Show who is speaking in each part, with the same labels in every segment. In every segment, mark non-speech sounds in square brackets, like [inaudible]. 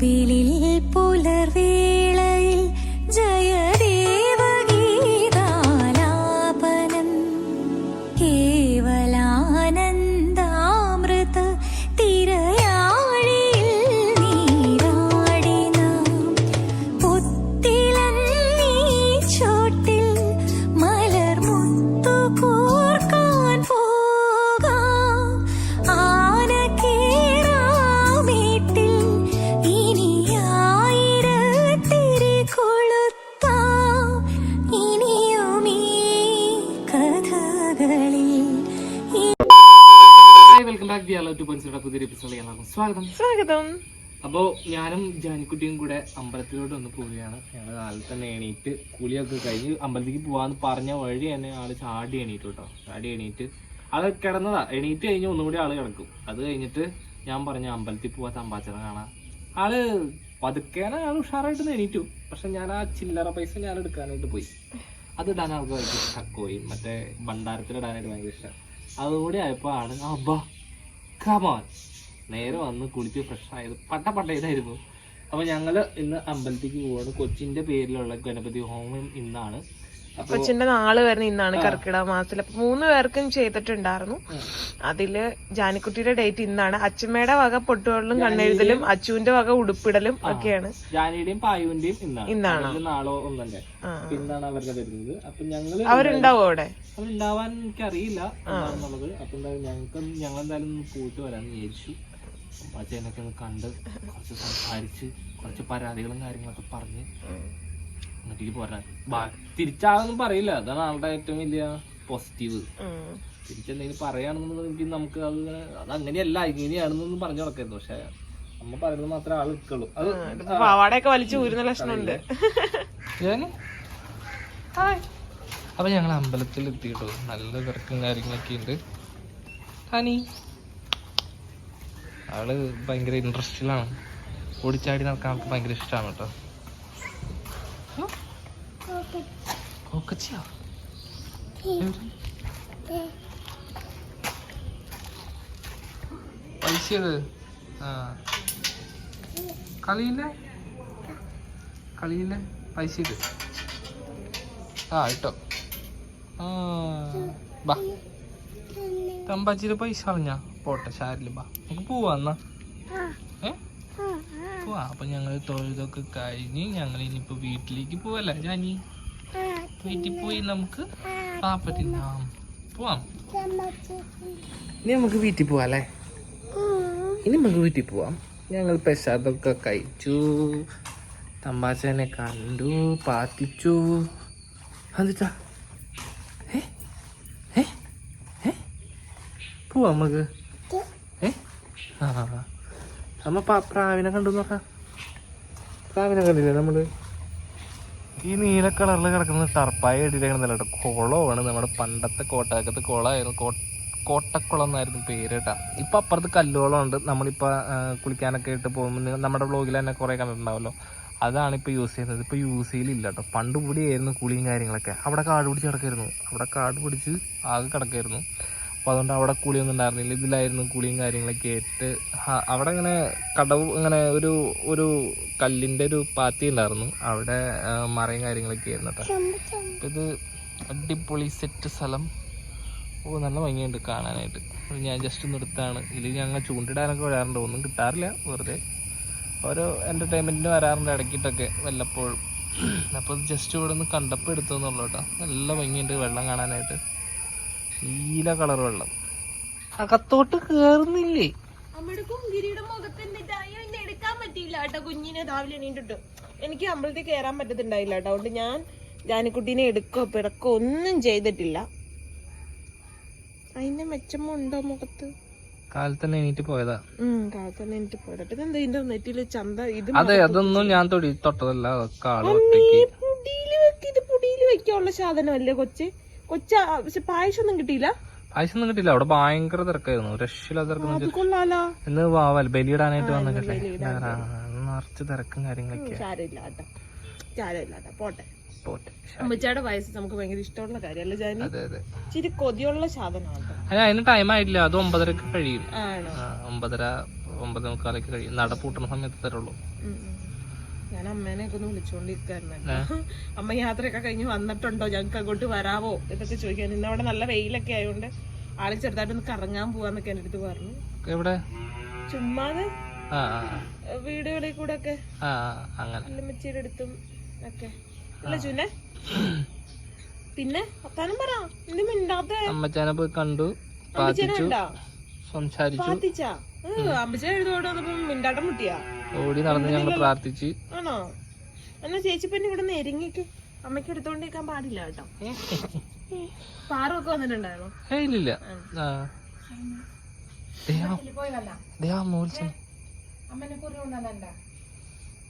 Speaker 1: கோவிலில் புலர்வே എല്ലാവർക്കും സ്വാഗതം.
Speaker 2: സ്വാഗതം.
Speaker 1: അപ്പോൾ ഞാനും ജാനിക്കുട്ടിയും കൂടെ അമ്പലത്തിലോട്ട് ഒന്ന് പോവുകയാണ്. ഞങ്ങൾ നാളെ തന്നെ എണീറ്റ് കുളിയൊക്കെ കഴിഞ്ഞ് അമ്പലത്തിലേക്ക് പോവാന്ന് പറഞ്ഞ വഴി തന്നെ ആൾ ചാടി എണീറ്റ് കേട്ടോ ചാടി എണീറ്റ്. ആൾ കിടന്നതാ. എണീറ്റ് കഴിഞ്ഞ് ഒന്നുകൂടി ആൾ കിടക്കും. അത് കഴിഞ്ഞിട്ട് ഞാൻ പറഞ്ഞ അമ്പലത്തിൽ പോവാ തമ്പാച്ചറ കാണാം ആൾ പതുക്കേന ആൾ ഉഷാറായിട്ട് എണീറ്റു. പക്ഷെ ഞാൻ ആ ചില്ലറ പൈസ ഞാൻ എടുക്കാനായിട്ട് പോയി. അത് ഇടാൻ ആൾക്ക് ഭയങ്കര ഇഷ്ടക്കോയി മറ്റേ ഭണ്ഡാരത്തിൽ ഇടാനായിട്ട് ഭയങ്കര ഇഷ്ടം. അതുകൂടി ആയപ്പോൾ ആണ് അബ്ബാ കമാൻ നേരെ വന്ന് കുളിച്ച് ഫ്രഷ് ആയത്. പട്ട പട്ട ഇതായിരുന്നു. അപ്പൊ ഞങ്ങൾ ഇന്ന് അമ്പലത്തിലേക്ക് പോവാണ്. കൊച്ചിന്റെ പേരിലുള്ള ഗണപതി ഹോമം ഇന്നാണ്.
Speaker 2: കൊച്ചിന്റെ നാൾ വരുന്ന ഇന്നാണ് കർക്കിടക മാസത്തിൽ അപ്പൊ മൂന്ന് പേർക്കും ചെയ്തിട്ടുണ്ടായിരുന്നു. അതിൽ ജാനിക്കുട്ടിയുടെ ഡേറ്റ് ഇന്നാണ്. അച്ഛമ്മയുടെ വക പൊട്ടുകളിലും കണ്ണെഴുതലും അച്ചുവിന്റെ വക ഉടുപ്പിടലും ഒക്കെയാണ്.
Speaker 1: ജാനിയുടെയും പായുവിന്റെയും ഇന്നാണ്.
Speaker 2: ഇന്നാണ്?
Speaker 1: നാളോ ഒന്നല്ലേ. ഇന്നാണ് അവരുടെ വരുന്നത്. അപ്പൊ ഞങ്ങൾ
Speaker 2: അവരുണ്ടാവും അവിടെ?
Speaker 1: അവരുണ്ടാവാൻ എനിക്കറിയില്ല അപ്പൊ ഞങ്ങൾക്ക് ഞങ്ങൾ എന്തായാലും പോയിട്ട് വരാന്ന് വിചാരിച്ചു. അച്ഛനൊക്കെ ഒന്ന് കണ്ട് കുറച്ച് സംസാരിച്ച് കുറച്ച് പരാതികളും കാര്യങ്ങളൊക്കെ പറഞ്ഞ് എന്നിട്ട് പോരാ. തിരിച്ചാളൊന്നും പറയില്ല. അതാണ് ആളുടെ ഏറ്റവും വലിയ പോസിറ്റീവ്. തിരിച്ചെന്തെങ്കിലും പറയുകയാണെന്നുണ്ടെങ്കിൽ നമുക്ക് അത് അത് അങ്ങനെയല്ല ഇങ്ങനെയാണെന്നൊന്നും പറഞ്ഞു നടക്കരുത് പക്ഷെ നമ്മ പറയുന്നത് മാത്രമേ ആൾ നിൽക്കുള്ളൂ. അത്
Speaker 2: പാവാടയൊക്കെ വലിച്ചു ഊരുന്ന ലക്ഷണമുണ്ട്.
Speaker 1: അപ്പൊ ഞങ്ങൾ അമ്പലത്തിൽ എത്തിയിട്ടോ നല്ല തിരക്കും കാര്യങ്ങളൊക്കെ ഉണ്ട്. ഹനി ആൾ ഭയങ്കര ഇൻട്രസ്റ്റിലാണ്. ഓടിച്ചാടി നടക്കാൻ ആൾക്ക് ഭയങ്കര ഇഷ്ടമാണ് കേട്ടോ. കോക്കച്ചിയാ? പൈസയത് ആ. കളിയില്ലേ? ആ കേട്ടോ ആ. ബാ. തമ്പാച്ചിയുടെ പൈസ കളഞ്ഞാ? പോട്ടെ ശാരില്ല ബാ. നമുക്ക് പോവാന്നാ ഏ? പോവാ അപ്പൊ ഞങ്ങൾ തൊഴുതൊക്കെ കഴിഞ്ഞ് ഞങ്ങൾ ഇനിയിപ്പോ വീട്ടിലേക്ക് പോവല്ലേ ജാനി? വീട്ടിൽ പോയി നമുക്ക് പാപ്പത്തിന്നാം പോവാം. ഇനി നമുക്ക് വീട്ടിൽ പോവാല്ലേ? ഇനി നമുക്ക് വീട്ടിൽ പോവാം. ഞങ്ങൾ പ്രസാദമൊക്കെ കഴിച്ചു. തമ്പാച്ചനെ കണ്ടു പാത്തിച്ചു എന്നിട്ടാ ഏ ഏ ഏ പോവാം നമുക്ക്. ഏ? ആ. നമ്മ പ്രാവിനെ കണ്ടു നോക്കാം. പ്രാവിനെ കണ്ടില്ലേ നമ്മൾ? ഈ നീല കളറിൽ കിടക്കുന്ന ടർപ്പായ ഇട്ടിരിക്കണമെന്നല്ല കേട്ടോ? കുളമാണ് നമ്മുടെ പണ്ടത്തെ കോട്ടയക്കത്തെ കുളമായിരുന്നു. കോ കോട്ടക്കുളം എന്നായിരുന്നു പേര് കേട്ടാ. ഇപ്പൊ അപ്പുറത്ത് കല്ലുകുളം ഉണ്ട് നമ്മളിപ്പോ കുളിക്കാനൊക്കെ ഇട്ട് പോകുമ്പോൾ നമ്മുടെ ബ്ലോഗിൽ തന്നെ കുറെ കണ്ടിട്ടുണ്ടാവല്ലോ അതാണ് ഇപ്പൊ യൂസ് ചെയ്യുന്നത്. ഇപ്പൊ യൂസ് ചെയ്യലില്ല കേട്ടോ. പണ്ട് കൂടിയായിരുന്നു കുളിയും കാര്യങ്ങളൊക്കെ. അവിടെ കാട് പിടിച്ച് കിടക്കായിരുന്നു. അവിടെ കാട് പിടിച്ച് ആകെ കിടക്കായിരുന്നു. അപ്പോൾ അതുകൊണ്ട് അവിടെ കുളിയൊന്നും ഉണ്ടായിരുന്നില്ല. ഇതിലായിരുന്നു കുളിയും കാര്യങ്ങളൊക്കെ ആയിട്ട് അവിടെ ഇങ്ങനെ കടവ് ഇങ്ങനെ ഒരു ഒരു കല്ലിന്റെ ഒരു പാത്തി ഉണ്ടായിരുന്നു. അവിടെ മറയും കാര്യങ്ങളൊക്കെ ആയിരുന്നു കേട്ടോ. ഇത് അടിപൊളി സെറ്റ് സ്ഥലം. ഓ നല്ല ഭംഗിയുണ്ട് കാണാനായിട്ട്. ഞാൻ ജസ്റ്റ് ഒന്ന് എടുത്താണ്. ഇതിൽ ഞങ്ങൾ ചൂണ്ടിടാനൊക്കെ വരാറുണ്ട്. ഒന്നും കിട്ടാറില്ല. വെറുതെ ഓരോ എന്റർടൈൻമെന്റിന് വരാറുണ്ട് ഇടയ്ക്കിട്ടൊക്കെ വല്ലപ്പോഴും. അപ്പോൾ ജസ്റ്റ് ഇവിടെ നിന്ന് കണ്ടപ്പോൾ എടുത്തെന്നുള്ളൂ കേട്ടോ. നല്ല ഭംഗിയുണ്ട് വെള്ളം കാണാനായിട്ട്. നീല കളർ വെള്ളം. അകത്തോട്ട് കേറുന്നില്ലേ?
Speaker 2: നമ്മുടെ കുങ്കിരിയുടെ അയ്യോ ഇന്ന് എടുക്കാൻ പറ്റിയില്ല കേട്ടോ കുഞ്ഞിനെ രാവിലെ എണീറ്റിട്ട്. എനിക്ക് അമ്പലത്തിൽ കയറാൻ പറ്റത്തുണ്ടായില്ല കേട്ടോ. അതുകൊണ്ട് ഞാൻ ജാനിക്കുട്ടീനെ എടുക്കോ പിടക്കോ ഒന്നും ചെയ്തിട്ടില്ല. അതിന്റെ മെച്ചമോ ഉണ്ടോ മുഖത്ത്?
Speaker 1: കാലത്തന്നെ എണീറ്റ് പോയതാ.
Speaker 2: ഉം കാലത്തന്നെ പോയതാ പിന്നെ എന്താ ഇതിന്റെ നെറ്റിൽ ചന്ത ഇത്
Speaker 1: അതെ അതൊന്നും ഞാൻ തൊടി തൊട്ടതല്ല
Speaker 2: കാൾ വെക്ക് ഇത് വെക്കാനുള്ള സാധനമല്ലേ കൊച്ച്? കൊച്ച പക്ഷെ പായസം ഒന്നും കിട്ടിയില്ല?
Speaker 1: പായസൊന്നും കിട്ടില്ല അവിടെ ഭയങ്കര തിരക്കായിരുന്നു. രക്ഷയില്ലാത്ത തിരക്കെന്ന് ഇന്ന് വാവൽ ബലിയിടാനായിട്ട് വന്നിട്ടല്ലേ നിറച്ച് തിരക്കും കാര്യങ്ങളൊക്കെ.
Speaker 2: പോട്ടെ. അമ്മച്ചയുടെ വയസ്സ് നമുക്ക് ഭയങ്കര ഇഷ്ടമുള്ള കാര്യമല്ല ജാനി? ഇച്ചിരി കൊതിയുള്ള സാധനമാണ്
Speaker 1: അല്ല അതിന് ടൈം ആയിട്ടില്ല. അത് ഒമ്പതരക്ക് കഴിയും. ഒമ്പതര ഒമ്പത് മുക്കാലൊക്കെ കഴിയും. നട പൂട്ടുന്ന സമയത്ത് തരുള്ളൂ.
Speaker 2: ഞാൻ അമ്മേനെ ഒക്കെ ഒന്ന് വിളിച്ചോണ്ടിരിക്കായിരുന്നു? അമ്മ യാത്രയൊക്കെ കഴിഞ്ഞ് വന്നിട്ടുണ്ടോ? ഞങ്ങൾക്ക് അങ്ങോട്ട് വരാവോ? എന്നൊക്കെ ചോദിക്കാൻ. ഇന്ന് അവിടെ നല്ല വെയിലൊക്കെ ആയതുകൊണ്ട് ആൾ ചെറുതായിട്ടൊന്ന് കറങ്ങാൻ പോവാന്നൊക്കെ എന്റെ അടുത്ത് പറഞ്ഞു.
Speaker 1: എവിടെ?
Speaker 2: ചുമ്മാതെ വീടുകളിൽ കൂടെ ഒക്കെ വല്യമ്മച്ചിയുടെ അടുത്തും ഒക്കെ. അല്ല ചുനെ. പിന്നെ അത്താനും പറ. എന്ത് മിണ്ടാത്ത
Speaker 1: അമ്മച്ചാനെ പോയി കണ്ടു? സംസാരിച്ചു. ഓടി നടന്ന് ഞങ്ങൾ പ്രാർത്ഥിച്ച്.
Speaker 2: ആണോ? എന്നാ ചേച്ചി പിന്നെ ഇവിടെ എരിങ്ങിക്ക്. അമ്മയ്ക്ക് എടുത്തോണ്ടിരിക്കാൻ പാടില്ല കേട്ടോ. [laughs] പാറൊക്കെ വന്നിട്ടുണ്ടായിരുന്നു?
Speaker 1: ഏയ് ഇല്ലില്ല. ആ.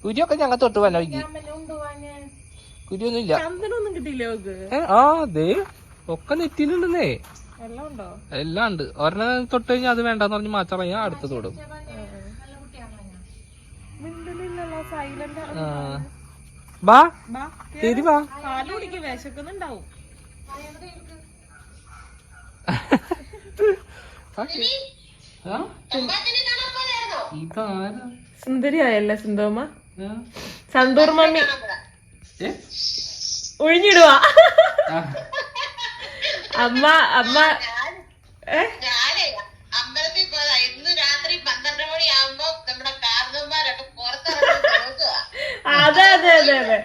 Speaker 1: കുരിയൊക്കെ ഞങ്ങൾ തൊട്ട് വല്ല വൈകി കുരിയൊന്നും ഇല്ല ആ ദേ ഒക്കെ നെറ്റിയിലുണ്ടെന്നേ. എല്ലാം ഉണ്ട് ഒരെണ്ണം തൊട്ട് കഴിഞ്ഞാൽ അത് വേണ്ടെന്ന് പറഞ്ഞ് മാച്ചറിയാ അടുത്ത് തൊടും. ബാ ശരി ബാ.
Speaker 2: വിശക്കുന്നുണ്ടാവും. സുന്ദരിയായല്ലേ
Speaker 1: സുന്ദമ്മ?
Speaker 2: സന്തൂർ മമ്മി? ഒഴിഞ്ഞിടുവാ. അമ്മ അമ്മ.
Speaker 3: ഞാനേ അമ്പലത്തിൽ പോയതാ. ഇന്ന് രാത്രി പന്ത്രണ്ട് മണിയാകുമ്പോ നമ്മുടെ കാർന്നന്മാരൊക്കെ പുറത്തിറങ്ങി
Speaker 2: അതെ അതെ അതെ അതെ.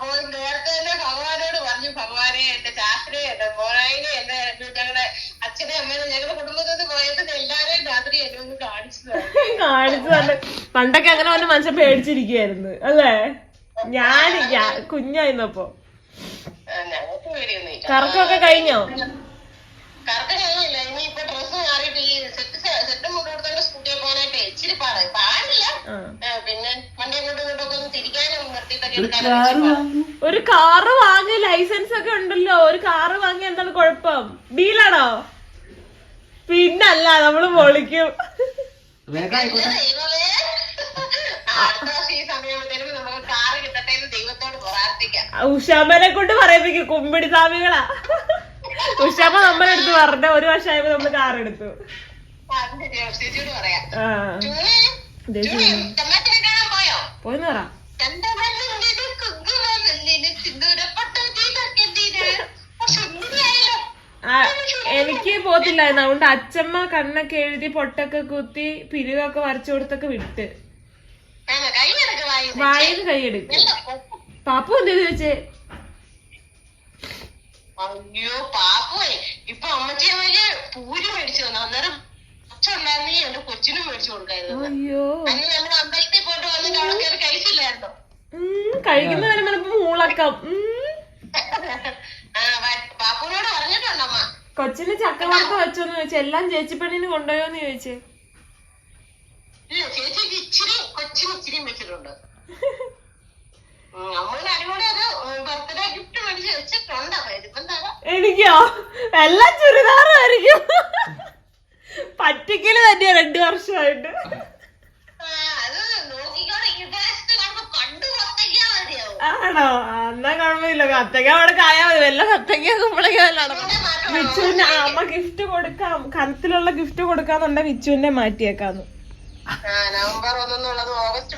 Speaker 3: പോയി നേരത്തെ തന്നെ ഭഗവാനോട് പറഞ്ഞു ഭഗവാനെ എന്റെ ശാസ്ത്രി എന്റെ മോനായിനെ എന്റെ ഞങ്ങളുടെ അച്ഛനെ അമ്മേനെ ഞങ്ങളുടെ കുടുംബത്തിൽ നിന്ന് പോയത് എല്ലാരെയും രാത്രി എന്നെ ഒന്ന് കാണിച്ചു.
Speaker 2: കാണിച്ചു തന്നെ. പണ്ടൊക്കെ അങ്ങനെ വന്ന് മനുഷ്യൻ പേടിച്ചിരിക്കുകയായിരുന്നു അല്ലേ? ഞാൻ കുഞ്ഞായിരുന്നപ്പോ. കറക്കമൊക്കെ കഴിഞ്ഞോ?
Speaker 3: കറക്റ്റ് കഴിഞ്ഞില്ല ഇനി ഇപ്പൊ ഡ്രസ്സ് മാറിയിട്ട് ഈ സെറ്റ് സെറ്റും കൊണ്ടുകൊടുത്തോണ്ട് സ്കൂട്ടിയിൽ പോകാനായിട്ട് ഇച്ചിരി പാടായി പാടില്ല.
Speaker 2: ആ.
Speaker 3: ആ, പിന്നെ വണ്ടി അങ്ങോട്ടും ഇങ്ങോട്ടൊക്കെ ഒന്ന് തിരിക്കാനും നിർത്തിയിട്ടൊക്കെ എടുക്കാനും
Speaker 2: ഒരു കാറ് വാങ്ങി ലൈസൻസ് ഒക്കെ ഉണ്ടല്ലോ. ഒരു കാറ് വാങ്ങി എന്താണ് കുഴപ്പം? ഡീലാണോ? പിന്നല്ല നമ്മൾ പൊളിക്കും.
Speaker 3: ദൈവമേ
Speaker 2: ഉഷാമ്മനെ കൊണ്ട് പറയിപ്പിക്കും കുമ്പിടി സ്വാമികളാ. ഉഷാമ്മ നമ്മളെ അടുത്ത് പറഞ്ഞ ഒരു വർഷമായപ്പോ നമ്മൾ കാർ എടുത്തു.
Speaker 3: പോയോ?
Speaker 2: പറ. എനിക്ക് പോത്തില്ലായിരുന്നു. അതുകൊണ്ട് അച്ഛമ്മ കണ്ണൊക്കെ എഴുതി പൊട്ടൊക്കെ കുത്തി പിരിവൊക്കെ വരച്ചു കൊടുത്തൊക്കെ വിട്ട്. വായിന്ന് കൈയെടുക്കും പാപ്പു എന്ത് ചോദിച്ചേ
Speaker 3: അയ്യോ പാപ്പുവേ. ഇപ്പൊ അമ്മച്ചിയമ്മയ്ക്ക് പൂരി മേടിച്ചു തന്നെ. അന്നേരം കൊച്ചുണ്ടായിരുന്നെങ്കിൽ എന്റെ കൊച്ചിനും മേടിച്ചു കൊടുക്കായിരുന്നു
Speaker 2: അയ്യോ.
Speaker 3: അന്ന് അമ്പലത്തിൽ പോയിട്ട് വന്നിട്ട് അവിടെ കയറി കഴിച്ചില്ലായിരുന്നോ?
Speaker 2: കഴിക്കുന്ന വരുമ്പോ മൂളക്കം.
Speaker 3: പാപ്പുനോട് പറഞ്ഞിട്ടുണ്ടമ്മ.
Speaker 2: കൊച്ചിന് ചക്കവർക്ക് വെച്ചോന്ന് ചോദിച്ചു. എല്ലാം ചേച്ചി പെണ്ണിന് കൊണ്ടുപോയോന്ന് ചോദിച്ചേ
Speaker 3: ഇല്ല ചേച്ചിക്ക് ഇച്ചിരി കൊച്ചിന് ഇച്ചിരി വെച്ചിട്ടുണ്ട് നമ്മളിന് അടിപൊളി ഒരു ബർത്ത്ഡേ ഗിഫ്റ്റ് മേടിച്ച് വെച്ചിട്ടുണ്ട് ഇതിപ്പം തരാം.
Speaker 2: എനിക്കോ? എല്ലാം ചുരിദാറായിരിക്കും. പറ്റിക്കൽ തന്നെയാ രണ്ടു വർഷമായിട്ട്. ആണോ? എന്നാ കുഴപ്പമില്ല. കത്തക്ക അവിടെ കായാ മതി. വല്ല കത്തക്ക വിച്ചുവിന്റെ ആ, അമ്മ ഗിഫ്റ്റ് കൊടുക്കാം. കനത്തിലുള്ള ഗിഫ്റ്റ് കൊടുക്കാന്നുണ്ടെ വിച്ചുവിന്റെ മാറ്റിയേക്കാന്ന്.
Speaker 3: നവംബർ ഒന്നെന്നുള്ളത് ഓഗസ്റ്റ്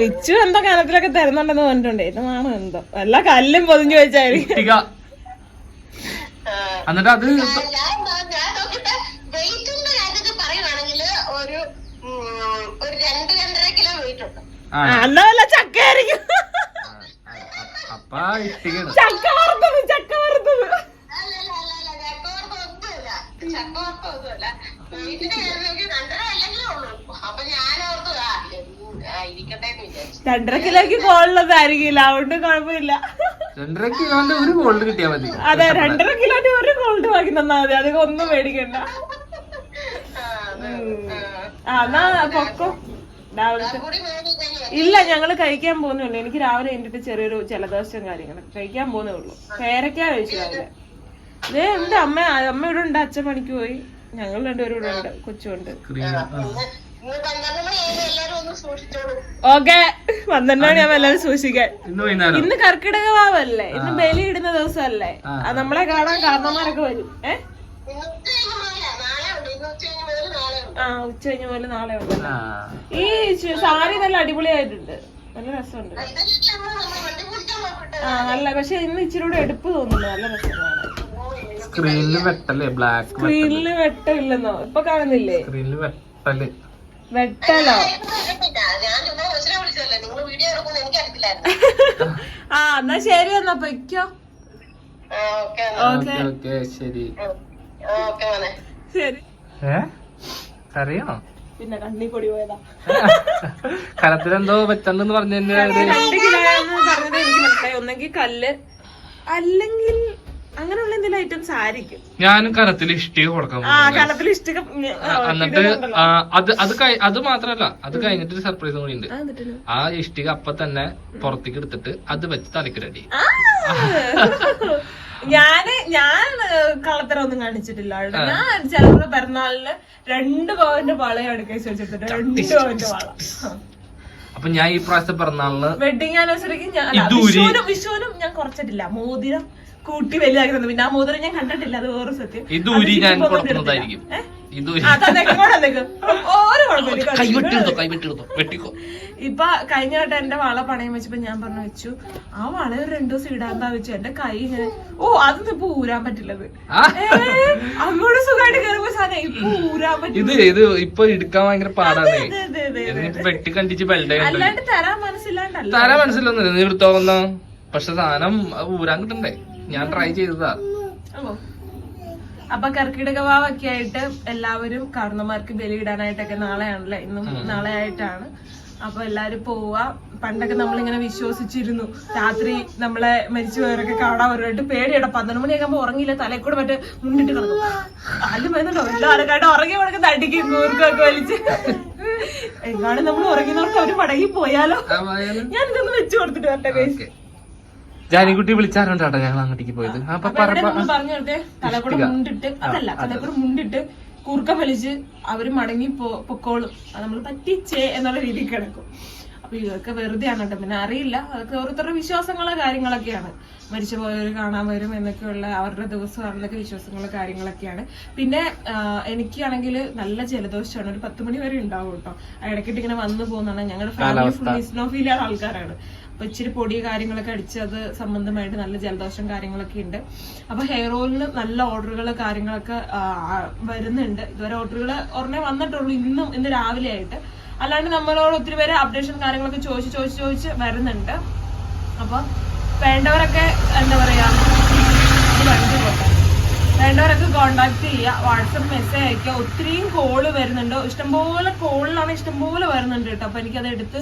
Speaker 2: വിച്ചു എന്തോ കനത്തിലൊക്കെ തരുന്നുണ്ടെന്ന് പറഞ്ഞിട്ടുണ്ട്. ഇതാണ് എന്തോ? എല്ലാ കല്ലും പൊതിഞ്ഞു വെച്ചായിരിക്കും.
Speaker 1: എന്നിട്ട് അത്
Speaker 2: വല്ല ചക്കയായിരിക്കും. ചക്ക വറുത്തത് ചക്ക വറുത്തത്.
Speaker 3: രണ്ടര കിലോക്ക് ഉള്ളൂ അപ്പൊ ഞാൻ ഓർത്തു ആ ഉം, ആ, ഇരിക്കട്ടെ എന്ന് വിചാരിച്ചു
Speaker 2: രണ്ടര കിലോക്ക് കോളുള്ളതായിരിക്കില്ല അതുകൊണ്ട് കുഴപ്പമില്ല.
Speaker 1: രണ്ടര കിലോന്റെ ഒരു ഗോൾഡ് കിട്ടിയാ മതി.
Speaker 2: അതെ രണ്ടര കിലോന്റെ ഒരു ഗോൾഡ് വാങ്ങി തന്നാ മതി. അതൊക്കെ ഒന്നും മേടിക്കണ്ട.
Speaker 3: ആ,
Speaker 2: എന്നാ പൊക്കോ. ഇല്ല ഞങ്ങൾ കഴിക്കാൻ പോകുന്നുള്ളൂ എനിക്ക് രാവിലെ കഴിഞ്ഞിട്ട് ചെറിയൊരു ജലദോഷം കാര്യങ്ങൾ കഴിക്കാൻ പോകുന്നേ ഉള്ളൂ. പേരക്കാ കഴിച്ചു രാവിലെ. ഇതേ എന്റെ അമ്മ. അമ്മ ഇവിടെ ഉണ്ട്. അച്ഛൻ പണിക്ക് പോയി. ഞങ്ങൾ രണ്ടുപേരും ഇവിടെ ഉണ്ട്. കൊച്ചുണ്ട്. ഓക്കെ. പന്ത്രണ്ടാണ് ഞാൻ എല്ലാവരും സൂക്ഷിക്കാൻ.
Speaker 1: ഇന്ന്
Speaker 2: കർക്കിടക വാവല്ലേ ഇന്ന് ബലി ഇടുന്ന ദിവസമല്ലേ? നമ്മളെ കാണാൻ കാരണന്മാരൊക്കെ വരും. ഏ? ആ ഉച്ച കഴിഞ്ഞ പോലെ നാളെ ഉണ്ട്.
Speaker 1: ആ.
Speaker 2: ഈ സാരി നല്ല അടിപൊളിയായിട്ടുണ്ട്. നല്ല രസമുണ്ട്. ആ നല്ല. പക്ഷെ ഇന്ന് ഇച്ചിരി കൂടെ എടുപ്പ് തോന്നുന്നു. നല്ല രസമാണ്
Speaker 1: സ്ക്രീനിൽ വെട്ടല്ലേ ബ്ലാക്ക്
Speaker 2: സ്ക്രീനിൽ വെട്ടമില്ലെന്നോ ഇപ്പൊ കാണുന്നില്ലേ
Speaker 1: സ്ക്രീനിൽ വെട്ടൽ
Speaker 2: വെട്ടലോ ആ എന്നാ ശരി എന്നാ പൊയ്ക്കോ
Speaker 3: ഓക്കെ
Speaker 1: ശരി
Speaker 2: ശരി
Speaker 1: ഏ അറിയോ
Speaker 2: പിന്നെ കണ്ണി പൊടി പോയതാ
Speaker 1: കരത്തിലെന്തോ വെച്ചണ്ടെന്ന് പറഞ്ഞു
Speaker 2: ഒന്നെങ്കിൽ കല്ല് അല്ലെങ്കിൽ അങ്ങനെയുള്ള എന്തെങ്കിലും ഐറ്റംസ് ആയിരിക്കും.
Speaker 1: ഞാനും കരത്തിൽ ഇഷ്ടിക കൊടുക്കാൻ
Speaker 2: ആ
Speaker 1: പോകുന്നു.
Speaker 2: കലത്തിൽ ഇഷ്ടം
Speaker 1: ആ, എന്നിട്ട് ആ, അത് അത് കഴി- അത് മാത്രല്ല അത് കഴിഞ്ഞിട്ട് ഒരു സർപ്രൈസ് കൂടി ഉണ്ട്. ആ ഇഷ്ടിക അപ്പൊ തന്നെ പുറത്തേക്ക് എടുത്തിട്ട് അത് വെച്ച് തലക്കിലടി [laughs]
Speaker 2: ഞാൻ ഞാൻ കളത്തരം ഒന്നും കാണിച്ചിട്ടില്ല ആളുടെ ഞാൻ ചിലപ്പോ പിറന്നാളിന് രണ്ട് പവന്റെ വളയാണ് കേസ് വെച്ചിട്ട് രണ്ട് പവന്റെ വള.
Speaker 1: അപ്പൊ ഞാൻ ഈ പ്രാവശ്യത്തെ പിറന്നാളിന്
Speaker 2: വെഡിങ് ആനിവേഴ്സറിക്ക് ഞാൻ അല്ല,
Speaker 1: ഇത്
Speaker 2: വിഷുവിനും വിഷുവിനും ഞാൻ കുറച്ചിട്ടില്ല. മോതിരം കൂട്ടി വലുതാക്കി തന്നു. പിന്നെ ആ മോതിരം ഞാൻ കണ്ടിട്ടില്ല. അത് വേറെ സത്യം. അത്
Speaker 1: ഊരി ഞാൻ കൊടുക്കുന്നതായിരിക്കും
Speaker 2: ഏ? ഇപ്പൊ കഴിഞ്ഞ വട്ടം എന്റെ വള പണയം വെച്ചപ്പോ ഞാൻ പറഞ്ഞു വെച്ചു ആ വള ഒരു രണ്ടു ദിവസം ഇടാൻ വെച്ചു. എന്റെ കൈ ഇങ്ങനെ ഓ അതൊന്നും ഇപ്പൊ ഊരാൻ പറ്റില്ലത്. അങ്ങോട്ട് സുഖമായിട്ട് കയറുമ്പോ സാധനം ഇപ്പൊ ഊരാൻ പറ്റില്ല
Speaker 1: ഇത് ഇത് ഇപ്പൊ എടുക്കാൻ ഭയങ്കര പാടാണ്. വെട്ടി കണ്ടിച്ച് ബെൽഡ് ചെയ്യണ്ടല്ലോ
Speaker 2: അല്ലാണ്ട് തരാൻ മനസ്സിലാണ്ടല്ല
Speaker 1: തരാൻ മനസ്സിലൊന്നും നീ എടുത്തോന്ന പക്ഷെ സാധനം ഊരാൻ കിട്ടണ്ടേ? ഞാൻ ട്രൈ ചെയ്തതാ.
Speaker 2: അപ്പൊ കർക്കിടക വാവൊക്കെ ആയിട്ട് എല്ലാവരും കാരണന്മാർക്ക് ബലിയിടാനായിട്ടൊക്കെ നാളെയാണല്ലേ? ഇന്നും നാളെ ആയിട്ടാണ് അപ്പൊ എല്ലാരും പോവുക. പണ്ടൊക്കെ നമ്മളിങ്ങനെ വിശ്വസിച്ചിരുന്നു. രാത്രി നമ്മളെ മരിച്ചു മരിച്ചുപോയവരൊക്കെ കാണാൻ വരുമായിട്ട് പേടിയുടെ പന്ത്രണ്ട് മണിയാകുമ്പോ ഉറങ്ങിയില്ല. തലയിൽ കൂടെ മറ്റേ മുന്നിട്ട് കിടക്കും. ആരും വരുന്നുണ്ടോ എല്ലാവരും കണ്ട് ഉറങ്ങി കിടക്കുന്ന തടിക്കും കൂർക്കൊക്കെ വലിച്ച്. എങ്ങാണ്ട് നമ്മൾ ഉറങ്ങുന്നവർക്ക് അവർ പടകി പോയാലോ? ഞാൻ ഇതൊന്ന് വെച്ചു കൊടുത്തിട്ട് വരട്ടെ
Speaker 1: ജാനിക്കുട്ടി വിളിച്ചാറുണ്ട് കേട്ടോ ഞങ്ങൾ അങ്ങോട്ടേക്ക് പോയത്. അപ്പൊ
Speaker 2: പറഞ്ഞിട്ട് തലക്കൂടെ മുണ്ടിട്ട് അതല്ല തലക്കൂടെ മുണ്ടിട്ട് കുറുക്ക വലിച്ച് അവർ മടങ്ങി പോ- പൊക്കോളും. നമ്മൾ പറ്റിച്ചേ എന്നുള്ള രീതിയിൽ കിടക്കും. അപ്പൊ ഇതൊക്കെ വെറുതെ ആണ് കേട്ടോ. പിന്നെ അറിയില്ല. അതൊക്കെ ഓരോരുത്തരുടെ വിശ്വാസങ്ങളോ കാര്യങ്ങളൊക്കെയാണ്. മരിച്ചു പോയവർ കാണാൻ വരും എന്നൊക്കെയുള്ള അവരുടെ ദിവസമാണെന്നൊക്കെ വിശ്വാസങ്ങളോ കാര്യങ്ങളൊക്കെയാണ്. പിന്നെ എനിക്കാണെങ്കിൽ നല്ല ജലദോഷമാണ് ഒരു പത്ത് മണി വരെ ഉണ്ടാവും കേട്ടോ. ഇടയ്ക്കിട്ട് ഇങ്ങനെ വന്നു പോകുന്നതാണ്. ഞങ്ങളുടെ ഫാമിലി ഫുൾ ഇസ്നോഫീലിയാണ് ആൾക്കാരാണ്. അപ്പൊ ഇച്ചിരി പൊടി കാര്യങ്ങളൊക്കെ അടിച്ച് അത് സംബന്ധമായിട്ട് നല്ല ജലദോഷം കാര്യങ്ങളൊക്കെ ഉണ്ട്. അപ്പൊ ഹെയർ ഓയിലിന് നല്ല ഓർഡറുകൾ കാര്യങ്ങളൊക്കെ വരുന്നുണ്ട്. ഇതുവരെ ഓർഡറുകൾ ഉടനെ വന്നിട്ടുള്ളൂ ഇന്നും ഇന്ന് രാവിലെ ആയിട്ട്. അല്ലാണ്ട് നമ്മളോട് ഒത്തിരി പേര് അപ്ഡേഷൻ കാര്യങ്ങളൊക്കെ ചോദിച്ച് ചോദിച്ച് ചോദിച്ച് വരുന്നുണ്ട്. അപ്പൊ വേണ്ടവരൊക്കെ എന്താ പറയാ ഇത് വണ്ടി പോട്ടെ. വേണ്ടവരൊക്കെ കോണ്ടാക്ട് ചെയ്യുക വാട്സപ്പ് മെസ്സേജ് അയക്കുക. ഒത്തിരിയും കോൾ വരുന്നുണ്ട്. ഇഷ്ടംപോലെ കോളിലാണ് ഇഷ്ടംപോലെ വരുന്നുണ്ട് കേട്ടോ. അപ്പൊ എനിക്കത് എടുത്ത്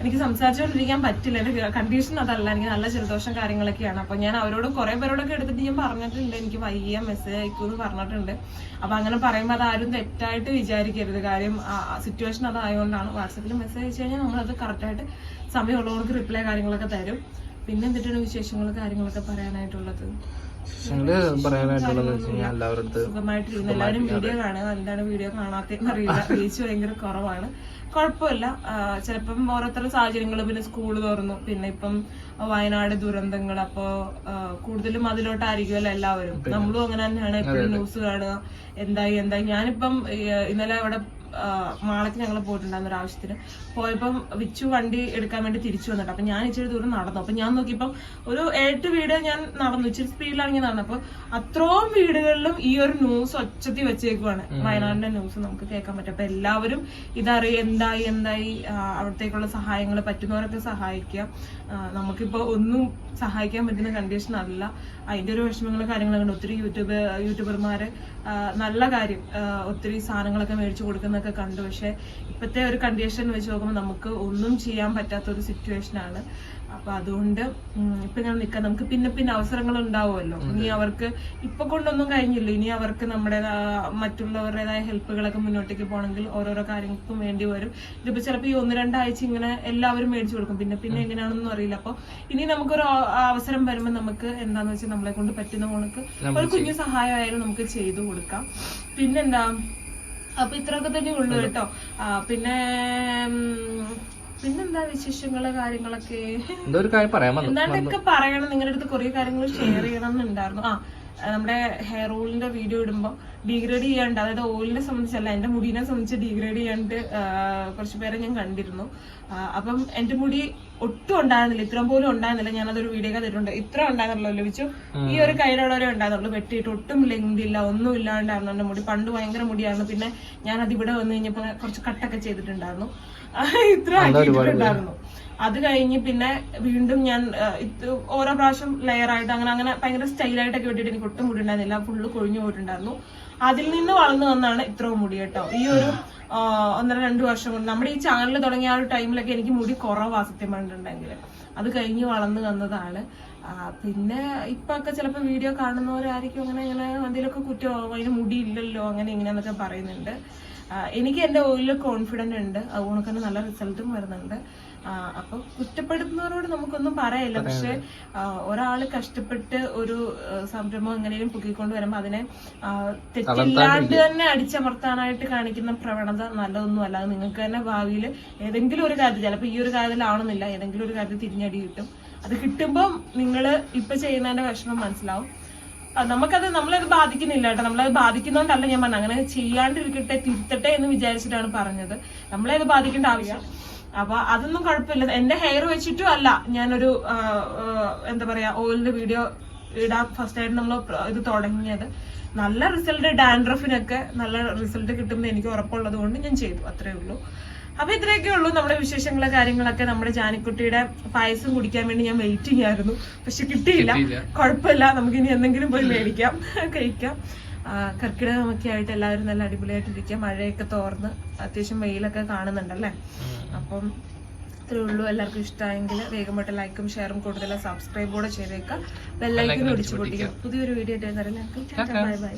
Speaker 2: എനിക്ക് സംസാരിച്ചുകൊണ്ടിരിക്കാൻ പറ്റില്ല. എന്റെ കണ്ടീഷൻ അതല്ല. എനിക്ക് നല്ല ജലദോഷം കാര്യങ്ങളൊക്കെയാണ്. അപ്പൊ ഞാൻ അവരോട് കുറെ പേരോടൊക്കെ എടുത്തിട്ട് ഞാൻ പറഞ്ഞിട്ടുണ്ട്. എനിക്ക് വയ്യ മെസ്സേജ് അയക്കൂന്ന് പറഞ്ഞിട്ടുണ്ട്. അപ്പൊ അങ്ങനെ പറയുമ്പോൾ അതാരും തെറ്റായിട്ട് വിചാരിക്കരുത്. കാര്യം സിറ്റുവേഷൻ അതായതുകൊണ്ടാണ് വാട്സപ്പിൽ മെസ്സേജ് അയച്ചു കഴിഞ്ഞാൽ നമ്മളത് കറക്റ്റായിട്ട് സമയമുള്ളവർക്ക് റിപ്ലൈ കാര്യങ്ങളൊക്കെ തരും. പിന്നെ എന്തിട്ടാണ് വിശേഷങ്ങൾ കാര്യങ്ങളൊക്കെ പറയാനായിട്ടുള്ളത്?
Speaker 1: പറയാനായിട്ടുള്ളത്
Speaker 2: എല്ലാവരും വീഡിയോ കാണുക. എന്താണ് വീഡിയോ കാണാത്തതെന്ന് അറിയില്ല [laughs] റീച്ച് ഭയങ്കര കുറവാണ്. കുഴപ്പമില്ല. ചിലപ്പം ഓരോരുത്തരുടെ സാഹചര്യങ്ങൾ പിന്നെ സ്കൂൾ തുറന്നു. പിന്നെ ഇപ്പം വയനാട് ദുരന്തങ്ങൾ അപ്പോ കൂടുതലും അതിലോട്ടായിരിക്കുമല്ലോ എല്ലാവരും? നമ്മളും അങ്ങനെ തന്നെയാണ്. എപ്പോഴും ന്യൂസ് കാണുക. എന്തായി എന്തായി. ഞാനിപ്പം ഇന്നലെ അവിടെ മാളയ്ക്ക് ഞങ്ങൾ പോയിട്ടുണ്ടായിരുന്നു ഒരു ആവശ്യത്തിന് പോയപ്പം വിച്ചു വണ്ടി എടുക്കാൻ വേണ്ടി തിരിച്ചു വന്നിട്ട് അപ്പം ഞാൻ ഇച്ചിരി ദൂരം നടന്നു. അപ്പം ഞാൻ നോക്കിയപ്പം ഒരു എട്ട് വീട് ഞാൻ നടന്നു. ഇച്ചിരി സ്പീഡിലാണ് ഞാൻ നടന്നു അപ്പോൾ അത്രയും വീടുകളിലും ഈ ഒരു ന്യൂസ് ഒച്ചത്തി വെച്ചേക്കുവാണ്. വയനാടിന്റെ ന്യൂസ് നമുക്ക് കേൾക്കാൻ പറ്റും. അപ്പം എല്ലാവരും ഇതറിയ എന്തായി എന്തായി അവിടത്തേക്കുള്ള സഹായങ്ങൾ പറ്റുന്നവരൊക്കെ സഹായിക്കുക. നമുക്കിപ്പോൾ ഒന്നും സഹായിക്കാൻ പറ്റുന്ന കണ്ടീഷൻ അല്ല. അതിന്റെ ഒരു വിഷമങ്ങൾ കാര്യങ്ങളൊക്കെ ഉണ്ട്. ഒത്തിരി യൂട്യൂബ് യൂട്യൂബർമാർ നല്ല കാര്യം ഒത്തിരി സാധനങ്ങളൊക്കെ മേടിച്ചു കൊടുക്കുന്നൊക്കെ കണ്ടു. പക്ഷെ ഇപ്പോഴത്തെ ഒരു കണ്ടീഷൻ വെച്ച് നോക്കുമ്പോൾ നമുക്ക് ഒന്നും ചെയ്യാൻ പറ്റാത്ത ഒരു സിറ്റുവേഷൻ ആണ്. അപ്പൊ അതുകൊണ്ട് ഇപ്പൊ ഇങ്ങനെ നിൽക്കാം നമുക്ക് പിന്നെ പിന്നെ അവസരങ്ങൾ ഉണ്ടാവുമല്ലോ. ഇനി അവർക്ക് ഇപ്പൊ കൊണ്ടൊന്നും കഴിഞ്ഞില്ല. ഇനി അവർക്ക് നമ്മുടെ മറ്റുള്ളവരുടേതായ ഹെൽപ്പുകളൊക്കെ മുന്നോട്ടേക്ക് പോകണമെങ്കിൽ ഓരോരോ കാര്യങ്ങൾക്കും വേണ്ടി വരും. ഇതിപ്പോ ചിലപ്പോൾ ഈ ഒന്ന് രണ്ടാഴ്ച ഇങ്ങനെ എല്ലാവരും മേടിച്ചു കൊടുക്കും. പിന്നെ പിന്നെ എങ്ങനെയാണെന്നൊന്നും അറിയില്ല. അപ്പൊ ഇനി നമുക്കൊരു അവസരം വരുമ്പോൾ നമുക്ക് എന്താന്ന് വെച്ചാൽ നമ്മളെ കൊണ്ട് പറ്റുന്ന കണക്ക് ഒരു കുഞ്ഞു സഹായമായാലും നമുക്ക് ചെയ്തു കൊടുക്കാം. പിന്നെന്താ അപ്പൊ ഇത്രയൊക്കെ തന്നെ ഉള്ളു കേട്ടോ. പിന്നെ പിന്നെന്താ വിശേഷങ്ങൾ കാര്യങ്ങളൊക്കെ? എന്താണ്ടൊക്കെ പറയണം? നിങ്ങളുടെ അടുത്ത് കുറെ കാര്യങ്ങൾ ഷെയർ ചെയ്യണം എന്നുണ്ടായിരുന്നു ആ നമ്മുടെ ഹെയർ ഓയിലിന്റെ വീഡിയോ ഇടുമ്പോൾ ഡീഗ്രേഡ് ചെയ്യാണ്ട് അതായത് ഓയിലിനെ സംബന്ധിച്ചല്ല എന്റെ മുടിനെ സംബന്ധിച്ച് ഡീഗ്രേഡ് ചെയ്യാണ്ട് കുറച്ചുപേരെ കുറച്ച് പേരെ ഞാൻ കണ്ടിരുന്നു. അപ്പം എന്റെ മുടി ഒട്ടും ഉണ്ടായിരുന്നില്ല. ഇത്രയും പോലും ഉണ്ടായിരുന്നില്ല. ഞാനതൊരു വീഡിയോ കണ്ടിട്ടുണ്ട് ഇത്ര ഉണ്ടായിരുന്നല്ലോ ലഭിച്ചു. ഈ ഒരു കൈയുടെ വരെ ഉണ്ടായിരുന്നുള്ളൂ. വെട്ടിയിട്ട് ഒട്ടും ലെങ്ത് ഇല്ല ഒന്നും ഇല്ലാണ്ടായിരുന്നു എന്റെ മുടി പണ്ട് ഭയങ്കര മുടിയായിരുന്നു. പിന്നെ ഞാനത് ഇവിടെ വന്നു കഴിഞ്ഞപ്പോ കുറച്ച് കട്ടൊക്കെ ചെയ്തിട്ടുണ്ടായിരുന്നു. [laughs] ഇത്ര ആക്കിയിട്ടുണ്ടായിരുന്നു അത് കഴിഞ്ഞ് പിന്നെ വീണ്ടും ഞാൻ ഓരോ പ്രാവശ്യം ലെയർ ആയിട്ട് അങ്ങനെ അങ്ങനെ ഭയങ്കര സ്റ്റൈലായിട്ടൊക്കെ വെട്ടിയിട്ട് എനിക്ക് ഒട്ടും മുടി ഉണ്ടായിരുന്നില്ല ഫുള്ള് കൊഴിഞ്ഞു പോയിട്ടുണ്ടായിരുന്നു. അതിൽ നിന്ന് വളർന്നു വന്നാണ് ഇത്രയും മുടി കേട്ടോ. ഈ ഒരു ഒന്നര രണ്ട് വർഷം കൊണ്ട് നമ്മുടെ ഈ ചാനൽ തുടങ്ങിയ ആ ഒരു ടൈമിലൊക്കെ എനിക്ക് മുടി കുറവാ സത്യം പറഞ്ഞിട്ടുണ്ടെങ്കിൽ. അത് കഴിഞ്ഞ് വളർന്നു വന്നതാണ്. പിന്നെ ഇപ്പൊ ഒക്കെ ചിലപ്പോൾ വീഡിയോ കാണുന്നവരായിരിക്കും അങ്ങനെ ഇങ്ങനെ എന്തെങ്കിലുമൊക്കെ കുറ്റം അതിന് മുടി ഇല്ലല്ലോ അങ്ങനെ ഇങ്ങനെയെന്നൊക്കെ പറയുന്നുണ്ട്. എനിക്ക് എന്റെ ഓയിലിൽ കോൺഫിഡന്റ് ഉണ്ട്. അതുകൊണ്ട് തന്നെ നല്ല റിസൾട്ടും വരുന്നുണ്ട്. അപ്പൊ കുറ്റപ്പെടുത്തുന്നവരോട് നമുക്കൊന്നും പറയല്ല. പക്ഷെ ഒരാൾ കഷ്ടപ്പെട്ട് ഒരു സംരംഭം എങ്ങനെയും പൊക്കിക്കൊണ്ട് വരുമ്പോ അതിനെ തെറ്റില്ലാണ്ട് തന്നെ അടിച്ചമർത്താനായിട്ട് കാണിക്കുന്ന പ്രവണത നല്ലതൊന്നും അല്ല. അത് നിങ്ങൾക്ക് തന്നെ ഭാവിയിൽ ഏതെങ്കിലും ഒരു കാര്യത്തിൽ ചിലപ്പോൾ ഈ ഒരു കാര്യത്തിലാവണമെന്നില്ല. ഏതെങ്കിലും ഒരു കാര്യത്തിൽ തിരിഞ്ഞടി കിട്ടും. അത് കിട്ടുമ്പം നിങ്ങൾ ഇപ്പൊ ചെയ്യുന്നതിന്റെ വിഷമം മനസ്സിലാവും. നമുക്കത് നമ്മളത് ബാധിക്കുന്നില്ല കേട്ടോ. നമ്മളത് ബാധിക്കുന്നോണ്ടല്ല ഞാൻ പറഞ്ഞത്. അങ്ങനെ ചെയ്യാണ്ടിരിക്കട്ടെ തിരുത്തട്ടെ എന്ന് വിചാരിച്ചിട്ടാണ് പറഞ്ഞത്. നമ്മളെ അത് ബാധിക്കേണ്ട ആവശ്യം അപ്പൊ അതൊന്നും കുഴപ്പമില്ല. എന്റെ ഹെയർ വെച്ചിട്ടും അല്ല. ഞാനൊരു എന്താ പറയാ ഓയിലിന്റെ വീഡിയോ ഇടാൻ ഫസ്റ്റ് ആയിട്ട് നമ്മൾ ഇത് തുടങ്ങിയത്. നല്ല റിസൾട്ട് ഡാൻഡ്രഫിനൊക്കെ നല്ല റിസൾട്ട് കിട്ടുമ്പോൾ എനിക്ക് ഉറപ്പുള്ളത് കൊണ്ട് ഞാൻ ചെയ്തു. അത്രേ ഉള്ളൂ. അപ്പൊ ഇത്രയൊക്കെ ഉള്ളൂ നമ്മുടെ വിശേഷങ്ങളെ കാര്യങ്ങളൊക്കെ. നമ്മുടെ ജാനിക്കുട്ടിയുടെ പായസം കുടിക്കാൻ വേണ്ടി ഞാൻ വെയിറ്റിംഗ് ആയിരുന്നു. പക്ഷെ കിട്ടിയില്ല. കുഴപ്പമില്ല. നമുക്ക് ഇനി എന്തെങ്കിലും പോയി മേടിക്കാം. [laughs] കഴിക്കാം. കർക്കിടകമൊക്കെ ആയിട്ട് എല്ലാവരും നല്ല അടിപൊളിയായിട്ടിരിക്കുക. മഴയൊക്കെ തോർന്ന് അത്യാവശ്യം വെയിലൊക്കെ കാണുന്നുണ്ടല്ലേ? അപ്പം ഇത്രേ ഉള്ളൂ. എല്ലാവർക്കും ഇഷ്ടമായെങ്കിൽ വേഗം പോയിട്ട് ലൈക്കും ഷെയറും കൂടുതൽ സബ്സ്ക്രൈബ് കൂടെ ചെയ്തേക്കാം ബെല്ലൈക്കൻ ഒടിച്ചു പൊട്ടിക്കും പുതിയൊരു വീഡിയോ ആയിട്ട് തരാം ബൈ ബൈ.